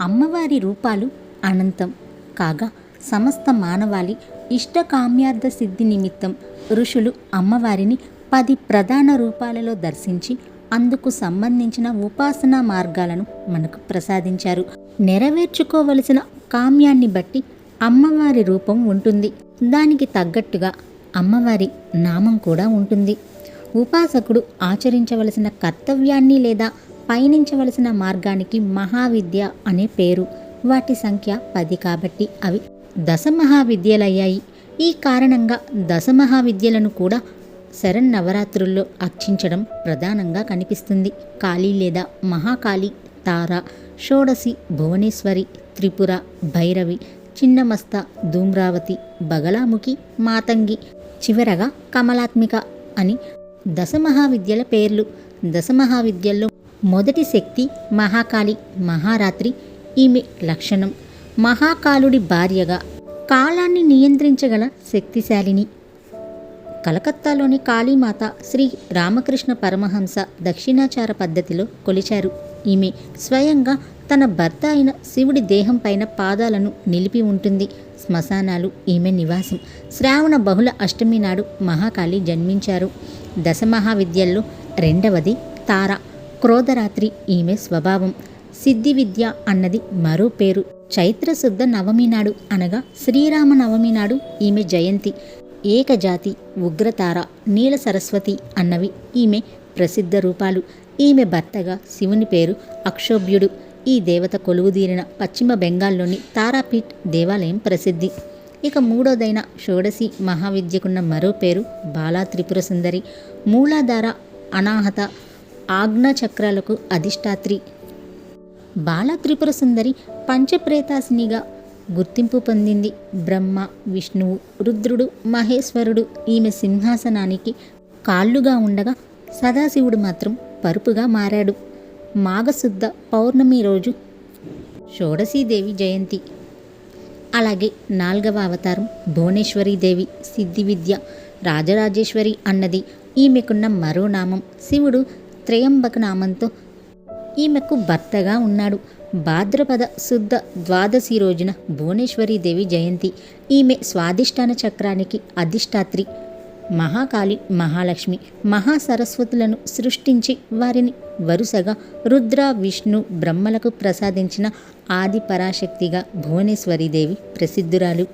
అమ్మవారి రూపాలు అనంతం. కాగా సమస్త మానవాళి ఇష్టకామ్యార్థ సిద్ధి నిమిత్తం ఋషులు అమ్మవారిని పది ప్రధాన రూపాలలో దర్శించి అందుకు సంబంధించిన ఉపాసనా మార్గాలను మనకు ప్రసాదించారు. నెరవేర్చుకోవలసిన కామ్యాన్ని బట్టి అమ్మవారి రూపం ఉంటుంది. దానికి తగ్గట్టుగా అమ్మవారి నామం కూడా ఉంటుంది. ఉపాసకుడు ఆచరించవలసిన కర్తవ్యాన్ని లేదా పయనించవలసిన మార్గానికి మహావిద్య అనే పేరు. వాటి సంఖ్య పది కాబట్టి అవి దశ మహావిద్యలయ్యాయి ఈ కారణంగా దశ మహావిద్యలను కూడా శరన్నవరాత్రుల్లో అర్చించడం ప్రధానంగా కనిపిస్తుంది. కాళీ లేదా మహాకాళి తార షోడసి భువనేశ్వరి త్రిపుర భైరవి చిన్నమస్త ధూమ్రావతి బగలాముఖి మాతంగి చివరగా కమలాత్మిక అని దశమహావిద్యల పేర్లు. దశమహావిద్యల్లో మొదటి శక్తి మహాకాళి మహారాత్రి ఈమె లక్షణం. మహాకాలుడి భార్యగా కాలాన్ని నియంత్రించగల శక్తిశాలిని. కలకత్తాలోని కాళీమాత శ్రీ రామకృష్ణ పరమహంస దక్షిణాచార పద్ధతిలో కొలిచారు. ఈమె స్వయంగా తన భర్త అయిన శివుడి దేహం పైన పాదాలను నిలిపి ఉంటుంది. శ్మశానాలు ఈమె నివాసం. శ్రావణ బహుళ అష్టమి నాడు మహాకాళి జన్మించారు. దశమహావిద్యల్లో రెండవది తార. క్రోధరాత్రి ఈమె స్వభావం. సిద్ధి విద్య అన్నది మరో పేరు. చైత్రశుద్ధ నవమి నాడు అనగా శ్రీరామ నవమి నాడు ఈమె జయంతి. ఏకజాతి ఉగ్రతార నీల సరస్వతి అన్నవి ఈమె ప్రసిద్ధ రూపాలు. ఈమె భర్తగా శివుని పేరు అక్షోభ్యుడు. ఈ దేవత కొలువుదీరిన పశ్చిమ బెంగాల్లోని తారాపీఠ్ దేవాలయం ప్రసిద్ధి. ఇక మూడోదైన షోడశి మహావిద్యకున్న మరో పేరు బాలా త్రిపుర సుందరి. మూలాధార అనాహత ఆజ్ఞాచక్రాలకు అధిష్టాత్రి. బాల త్రిపుర సుందరి పంచప్రేతాసినిగా గుర్తింపు పొందింది. బ్రహ్మ విష్ణువు రుద్రుడు మహేశ్వరుడు ఈమె సింహాసనానికి కాళ్ళుగా ఉండగా సదాశివుడు మాత్రం పరుపుగా మారాడు. మాఘశుద్ధ పౌర్ణమి రోజు షోడశీదేవి జయంతి. అలాగే నాల్గవ అవతారం భువనేశ్వరీదేవి సిద్ధి విద్య రాజరాజేశ్వరి అన్నది. ఈమెకున్న మరో నామం శివుడు త్రయంబక నామంతో ఈమెకు భర్తగా ఉన్నాడు. భాద్రపద శుద్ధ ద్వాదశి రోజున భువనేశ్వరీదేవి జయంతి. ఈమె స్వాధిష్టాన చక్రానికి అధిష్టాత్రి మహాకాళి మహాలక్ష్మి మహాసరస్వతులను సృష్టించి వారిని వరుసగా రుద్ర విష్ణు బ్రహ్మలకు ప్రసాదించిన ఆది పరాశక్తిగా భువనేశ్వరీదేవి ప్రసిద్ధురాలు.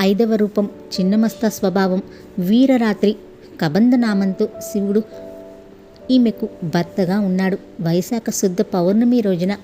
ఐదవ రూపం చిన్నమస్త స్వభావం. వీరరాత్రి కబంధనామంతో శివుడు ఈమెకు భర్తగా ఉన్నాడు. వైశాఖ శుద్ధ పౌర్ణమి రోజున